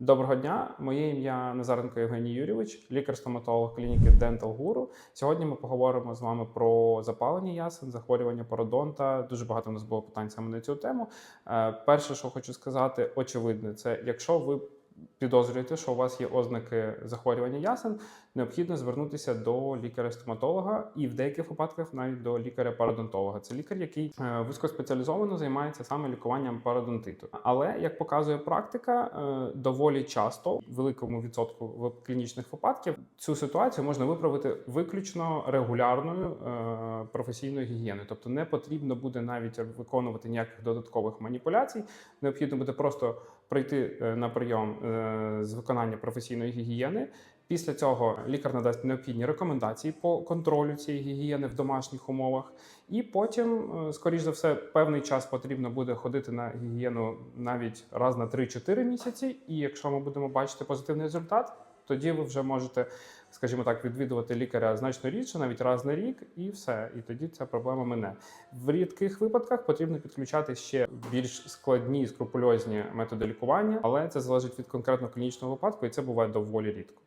Доброго дня, моє ім'я Назаренко Євгеній Юрійович, лікар-стоматолог клініки Dental Guru. Сьогодні ми поговоримо з вами про запалення ясен, захворювання пародонта. Дуже багато у нас було питань саме на цю тему. Е, Перше, що хочу сказати, очевидно, це якщо ви підозрюєте, що у вас є ознаки захворювання ясен, необхідно звернутися до лікаря-стоматолога і в деяких випадках навіть до лікаря-пародонтолога. Це лікар, який е, вузькоспеціалізовано займається саме лікуванням пародонтиту. Але як показує практика, е, доволі часто, в великому відсотку клінічних випадків, цю ситуацію можна виправити виключно регулярною е, професійною гігієною. Тобто не потрібно буде навіть виконувати ніяких додаткових маніпуляцій. Необхідно буде просто прийти на прийом з виконання професійної гігієни. Після цього лікар надасть необхідні рекомендації по контролю цієї гігієни в домашніх умовах, і потім, е, скоріш за все, певний час потрібно буде ходити на гігієну навіть раз на 3-4 місяці. І якщо ми будемо бачити позитивний результат, тоді ви вже можете, скажімо так, відвідувати лікаря значно рідше, навіть раз на рік, і все. І тоді ця проблема мине. В рідких випадках потрібно підключати ще більш складні скрупульозні методи лікування, але це залежить від конкретно клінічного випадку, і це буває доволі рідко.